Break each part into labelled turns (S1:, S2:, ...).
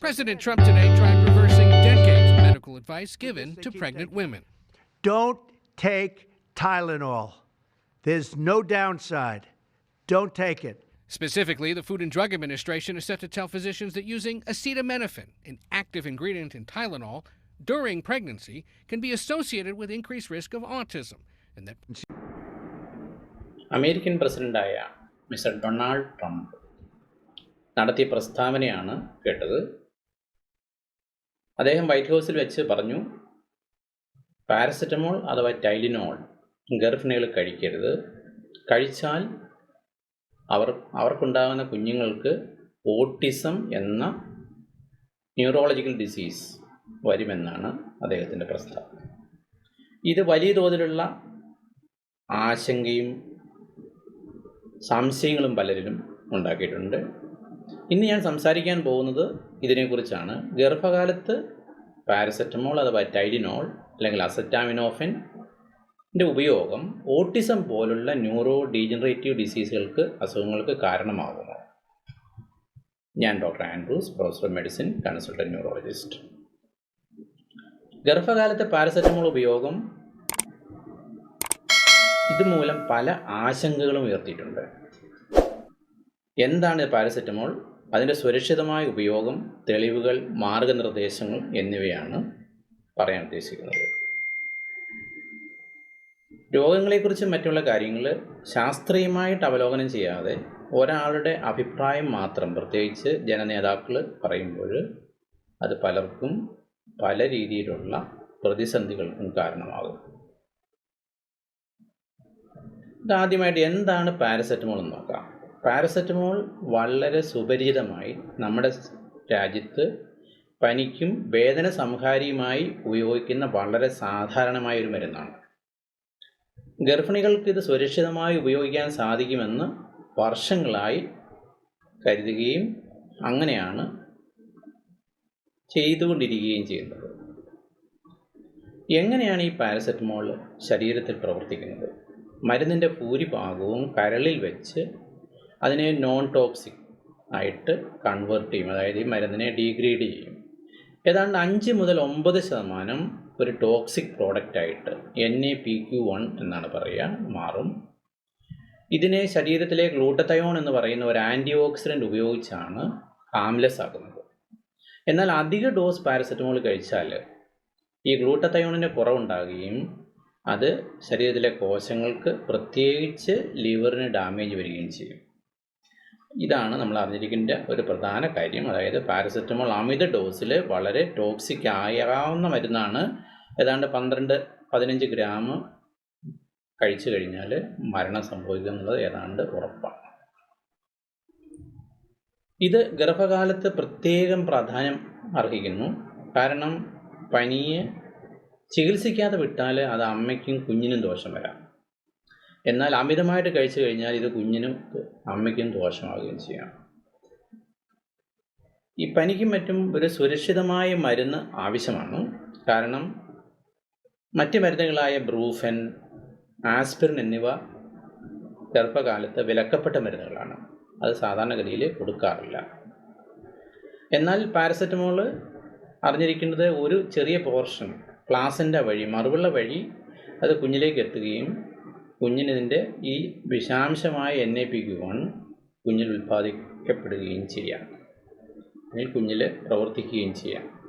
S1: President Trump today tried reversing decades of medical advice given to pregnant women.
S2: Don't take Tylenol. There's no downside. Don't take it.
S1: Specifically, the Food and Drug Administration is set to tell physicians that using acetaminophen, an active ingredient in Tylenol, during pregnancy can be associated with increased risk of autism. And that
S3: American President Mr. Donald Trump നടത്തിയ പ്രസ്താവനയാണ് കേട്ടത്. അദ്ദേഹം white ഹൗസിൽ വെച്ച് പറഞ്ഞു paracetamol അഥവാ ടൈലിനോൾ ഗർഭിണികൾ കഴിക്കരുത്. കഴിച്ചാൽ അവർ അവർക്കുണ്ടാകുന്ന കുഞ്ഞുങ്ങൾക്ക് ഓട്ടിസം എന്ന ന്യൂറോളജിക്കൽ ഡിസീസ് വരുമെന്നാണ് അദ്ദേഹത്തിന്റെ പ്രസ്താവന. ഇത് വലിയ തോതിലുള്ള ആശങ്കയും സംശയങ്ങളും പലരിലും ഉണ്ടാക്കിയിട്ടുണ്ട്. ഇന്ന് ഞാൻ സംസാരിക്കാൻ പോകുന്നത് ഇതിനെക്കുറിച്ചാണ്. ഗർഭകാലത്ത് പാരസെറ്റമോൾ അഥവാ ടൈഡിനോൾ അല്ലെങ്കിൽ അസറ്റാമിനോഫൻ ന്റെ ഉപയോഗം ഓട്ടിസം പോലുള്ള ന്യൂറോ ഡീജനറേറ്റീവ് ഡിസീസുകൾക്ക് അസുഖങ്ങൾക്ക് കാരണമാകുമോ ഞാൻ doctor Andrews professor medicine consultant neurologist. ഗർഭകാലത്തെ paracetamol ഉപയോഗം ഇതുമൂലം പല ആശങ്കകളും ഉയർത്തിയിട്ടുണ്ട്. എന്താണ് പാരസെറ്റമോൾ? അതിന്റെ സുരക്ഷിതമായ ഉപയോഗം തെളിവുകൾ മാർഗനിർദ്ദേശങ്ങൾ എന്നിവയാണ് പറയാൻ ഉദ്ദേശിക്കുന്നത്. രോഗങ്ങളെക്കുറിച്ചും മറ്റുള്ള കാര്യങ്ങൾ ശാസ്ത്രീയമായിട്ട് അവലോകനം ചെയ്യാതെ ഒരാളുടെ അഭിപ്രായം മാത്രം പ്രത്യേകിച്ച് ജനനേതാക്കൾ പറയുമ്പോൾ അത് പലർക്കും പല രീതിയിലുള്ള പ്രതിസന്ധികൾക്കും കാരണമാകും. ഇതാദ്യമായിട്ട് എന്താണ് പാരസെറ്റമോൾ എന്ന് നോക്കാം. പാരസെറ്റമോൾ വളരെ സുപരിചിതമായി നമ്മുടെ രാജ്യത്ത് പനിക്കും വേദന സംഹാരിയുമായി ഉപയോഗിക്കുന്ന വളരെ സാധാരണമായ ഒരു മരുന്നാണ്. ഗർഭിണികൾക്ക് ഇത് സുരക്ഷിതമായി ഉപയോഗിക്കാൻ സാധിക്കുമെന്ന് വർഷങ്ങളായി കരുതുകയും അങ്ങനെയാണ് ചെയ്തുകൊണ്ടിരിക്കുകയും ചെയ്യുന്നത്. എങ്ങനെയാണ് ഈ പാരസെറ്റമോൾ ശരീരത്തിൽ പ്രവർത്തിക്കുന്നത്? മരുന്നിന്റെ ഭൂരിഭാഗവും കരളിൽ വെച്ച് അതിനെ നോൺ ടോക്സിക് ആയിട്ട് കൺവേർട്ട് ചെയ്യും. അതായത് ഈ മരുന്നിനെ ഡീഗ്രേഡ് ചെയ്യും. ഏതാണ്ട് അഞ്ച് മുതൽ ഒമ്പത് ശതമാനം ഒരു toxic പ്രോഡക്റ്റായിട്ട് N A P Q one എന്നാണ് പറയുക മാറും. ഇതിനെ ശരീരത്തിലെ ഗ്ലൂട്ടത്തയോൺ എന്ന് പറയുന്ന ഒരു ആന്റി ഓക്സിഡന്റ് ഉപയോഗിച്ചാണ് ഹാംലെസ് ആക്കുന്നത്. എന്നാൽ അധിക ഡോസ് പാരസെറ്റമോൾ കഴിച്ചാൽ ഈ ഗ്ലൂട്ടത്തയോണിന്റെ കുറവുണ്ടാകുകയും അത് ശരീരത്തിലെ കോശങ്ങൾക്ക് പ്രത്യേകിച്ച് ലിവറിന് ഡാമേജ് വരികയും ചെയ്യും. ഇതാണ് നമ്മൾ അറിഞ്ഞിരിക്കേണ്ട ഒരു പ്രധാന കാര്യം. അതായത് പാരസെറ്റമോൾ അമിത ഡോസിൽ വളരെ ടോക്സിക് ആയാവുന്ന മരുന്നാണ്. ഏതാണ്ട് പന്ത്രണ്ട് പതിനഞ്ച് ഗ്രാം കഴിച്ചു കഴിഞ്ഞാൽ മരണം സംഭവിക്കുക എന്നുള്ളത് ഏതാണ്ട് ഉറപ്പാണ്. ഇത് ഗർഭകാലത്ത് പ്രത്യേകം പ്രാധാന്യം അർഹിക്കുന്നു. കാരണം പനിയെ ചികിത്സിക്കാതെ വിട്ടാൽ അത് അമ്മയ്ക്കും കുഞ്ഞിനും ദോഷം വരാം. എന്നാൽ അമിതമായിട്ട് കഴിച്ചു കഴിഞ്ഞാൽ ഇത് കുഞ്ഞിനും അമ്മയ്ക്കും ദോഷമാവുകയും ചെയ്യാം. ഈ പനിക്കും മറ്റും ഒരു സുരക്ഷിതമായ മരുന്ന് ആവശ്യമാണ്. കാരണം മറ്റ് മരുന്നുകളായ ബ്രൂഫൻ ആസ്പിറിൻ എന്നിവ ഗർഭകാലത്ത് വിലക്കപ്പെട്ട മരുന്നുകളാണ്. അത് സാധാരണഗതിയിൽ കൊടുക്കാറില്ല. എന്നാൽ പാരസെറ്റമോൾ അറിഞ്ഞിരിക്കുന്നത് ഒരു ചെറിയ പോർഷൻ ക്ലാസിന്റെ വഴി മറുവുള്ള വഴി അത് കുഞ്ഞിലേക്ക് എത്തുകയും കുഞ്ഞിനിതിന്റെ ഈ വിഷാംശമായ എൻ എ പി വൺ കുഞ്ഞിൽ ഉൽപ്പാദിക്കപ്പെടുകയും ചെയ്യാം. അല്ലെങ്കിൽ കുഞ്ഞിൽ പ്രവർത്തിക്കുകയും ചെയ്യാം.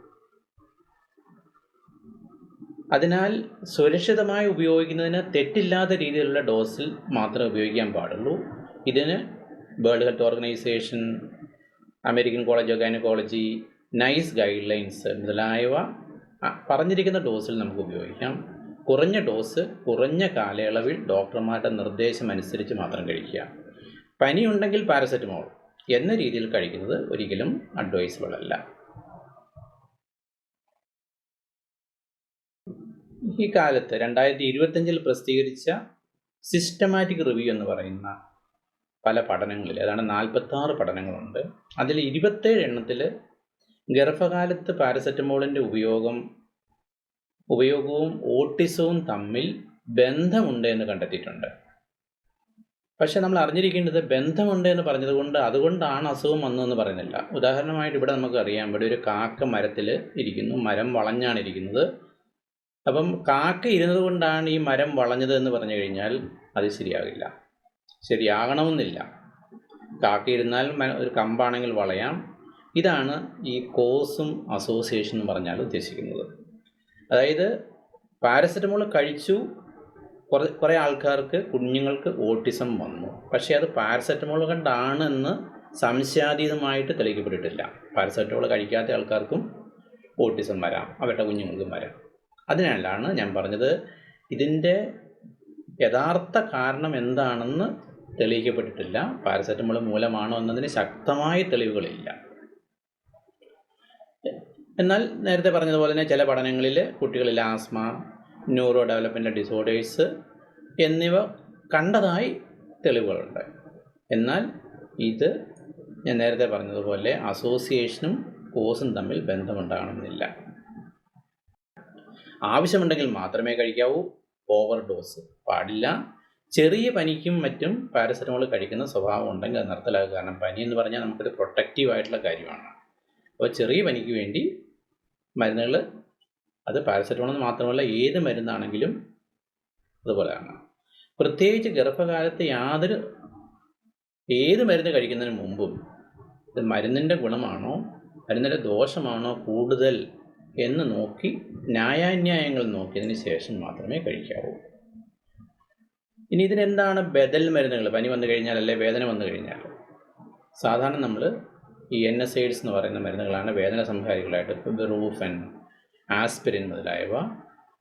S3: അതിനാൽ സുരക്ഷിതമായി ഉപയോഗിക്കുന്നതിന് തെറ്റില്ലാത്ത രീതിയിലുള്ള ഡോസിൽ മാത്രമേ ഉപയോഗിക്കാൻ പാടുള്ളൂ. ഇതിന് World Health Organisation American College of Gynaecology NICE guidelines മുതലായവ പറഞ്ഞിരിക്കുന്ന ഡോസിൽ നമുക്ക് ഉപയോഗിക്കാം. കുറഞ്ഞ ഡോസ് കുറഞ്ഞ കാലയളവിൽ ഡോക്ടർമാരുടെ നിർദ്ദേശം അനുസരിച്ച് മാത്രം കഴിക്കുക. പനിയുണ്ടെങ്കിൽ പാരസെറ്റമോൾ എന്ന രീതിയിൽ കഴിക്കുന്നത് ഒരിക്കലും അഡ്വൈസബിൾ അല്ല. ഈ കാലത്ത് രണ്ടായിരത്തി ഇരുപത്തഞ്ചിൽ പ്രസിദ്ധീകരിച്ച സിസ്റ്റമാറ്റിക് റിവ്യൂ എന്ന് പറയുന്ന പല പഠനങ്ങളിൽ അതാണ് നാൽപ്പത്താറ് പഠനങ്ങളുണ്ട്. അതിൽ ഇരുപത്തേഴ് എണ്ണത്തിൽ ഗർഭകാലത്ത് പാരസെറ്റമോളിന്റെ ഉപയോഗം ഉപയോഗവും ഓട്ടിസവും തമ്മിൽ ബന്ധമുണ്ട് എന്ന് കണ്ടെത്തിയിട്ടുണ്ട്. പക്ഷെ നമ്മൾ അറിഞ്ഞിരിക്കേണ്ടത് ബന്ധമുണ്ട് എന്ന് പറഞ്ഞത് കൊണ്ട് അതുകൊണ്ടാണ് അസുഖം വന്നതെന്ന് പറയുന്നില്ല. ഉദാഹരണമായിട്ട് ഇവിടെ നമുക്ക് അറിയാം. ഇവിടെ ഒരു കാക്ക മരത്തിൽ ഇരിക്കുന്നു. മരം വളഞ്ഞാണ് ഇരിക്കുന്നത്. അപ്പം കാക്ക ഇരുന്നത് കൊണ്ടാണ് ഈ മരം വളഞ്ഞത് എന്ന് പറഞ്ഞു കഴിഞ്ഞാൽ അത് ശരിയാകില്ല. ശരിയാകണമെന്നില്ല. കാക്ക ഇരുന്നാൽ ഒരു കമ്പാണെങ്കിൽ വളയാം. ഇതാണ് ഈ കോസും അസോസിയേഷൻ എന്ന് പറഞ്ഞാൽ ഉദ്ദേശിക്കുന്നത്. അതായത് പാരസെറ്റമോൾ കഴിച്ചു. കുറേ കുറേ ആൾക്കാർക്ക് കുഞ്ഞുങ്ങൾക്ക് ഓട്ടിസം വന്നു. പക്ഷേ അത് പാരസെറ്റമോൾ കൊണ്ടാണ് എന്ന് സംശയാതീതമായിട്ട് തെളിയിക്കപ്പെട്ടിട്ടില്ല. പാരസെറ്റമോൾ കഴിക്കാത്ത ആൾക്കാർക്കും ഓട്ടിസം വരാം. അവരുടെ കുഞ്ഞുങ്ങൾക്കും വരാം. അതിനാലാണ് ഞാൻ പറഞ്ഞത് ഇതിന്റെ യഥാർത്ഥ കാരണം എന്താണെന്ന് തെളിയിക്കപ്പെട്ടിട്ടില്ല. പാരസെറ്റമോൾ മൂലമാണോ എന്നതിന് ശക്തമായ തെളിവുകളില്ല. എന്നാൽ നേരത്തെ പറഞ്ഞതുപോലെ തന്നെ ചില പഠനങ്ങളിൽ കുട്ടികളിൽ ആസ്മ ന്യൂറോ ഡെവലപ്മെന്റ് ഡിസോർഡേഴ്സ് എന്നിവ കണ്ടതായി തെളിവുകളുണ്ട്. എന്നാൽ ഇത് ഞാൻ നേരത്തെ പറഞ്ഞതുപോലെ അസോസിയേഷനും കോസും തമ്മിൽ ബന്ധമുണ്ടാകണമെന്നില്ല. ആവശ്യമുണ്ടെങ്കിൽ മാത്രമേ കഴിക്കാവൂ. ഓവർ ഡോസ് പാടില്ല. ചെറിയ പനിക്കും മറ്റും പാരസെറ്റമോൾ കഴിക്കുന്ന സ്വഭാവം ഉണ്ടെങ്കിൽ അത് കാരണം പനി എന്ന് പറഞ്ഞാൽ നമുക്കൊരു പ്രൊട്ടക്റ്റീവ് ആയിട്ടുള്ള കാര്യമാണ്. അപ്പോൾ ചെറിയ പനിക്ക് വേണ്ടി മരുന്നുകൾ അത് പാരസെറ്റമോൾ മാത്രമല്ല ഏത് മരുന്നാണെങ്കിലും അതുപോലെയാണ്. പ്രത്യേകിച്ച് ഗർഭകാലത്ത് യാതൊരു ഏത് മരുന്ന് കഴിക്കുന്നതിന് മുമ്പും ഇത് മരുന്നിന്റെ ഗുണമാണോ മരുന്നിന്റെ ദോഷമാണോ കൂടുതൽ എന്ന് നോക്കി ന്യായാന്യായങ്ങൾ നോക്കിയതിന് ശേഷം മാത്രമേ കഴിക്കാവൂ. ഇനി ഇതിനെന്താണ് ബദൽ മരുന്നുകൾ? പനി വന്നു കഴിഞ്ഞാൽ അല്ലെ വേദന വന്നു കഴിഞ്ഞാൽ? സാധാരണ നമ്മൾ ഈ എൻ എസ് എയ്ഡ്സ് എന്ന് പറയുന്ന മരുന്നുകളാണ് വേദന സംഹാരികളായിട്ട് ബെറൂഫൻ ആസ്പിരിൻ മുതലായവ.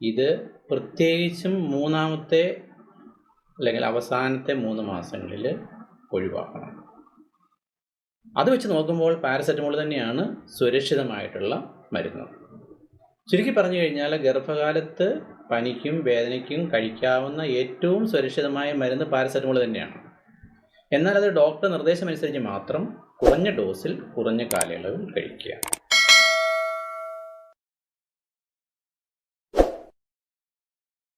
S3: ഇത് പ്രത്യേകിച്ചും മൂന്നാമത്തെ അല്ലെങ്കിൽ അവസാനത്തെ മൂന്ന് മാസങ്ങളിൽ ഒഴിവാക്കണം. അത് വെച്ച് നോക്കുമ്പോൾ പാരസെറ്റമോൾ തന്നെയാണ് സുരക്ഷിതമായിട്ടുള്ള മരുന്ന്. ചുരുക്കി പറഞ്ഞു കഴിഞ്ഞാൽ ഗർഭകാലത്ത് പനിക്കും വേദനയ്ക്കും കഴിക്കാവുന്ന ഏറ്റവും സുരക്ഷിതമായ മരുന്ന് പാരസെറ്റമോൾ തന്നെയാണ്. എന്നാൽ അത് ഡോക്ടർ നിർദ്ദേശമനുസരിച്ച് മാത്രം കുറഞ്ഞ ഡോസിൽ കുറഞ്ഞ കാലയളവിൽ കഴിക്കുക.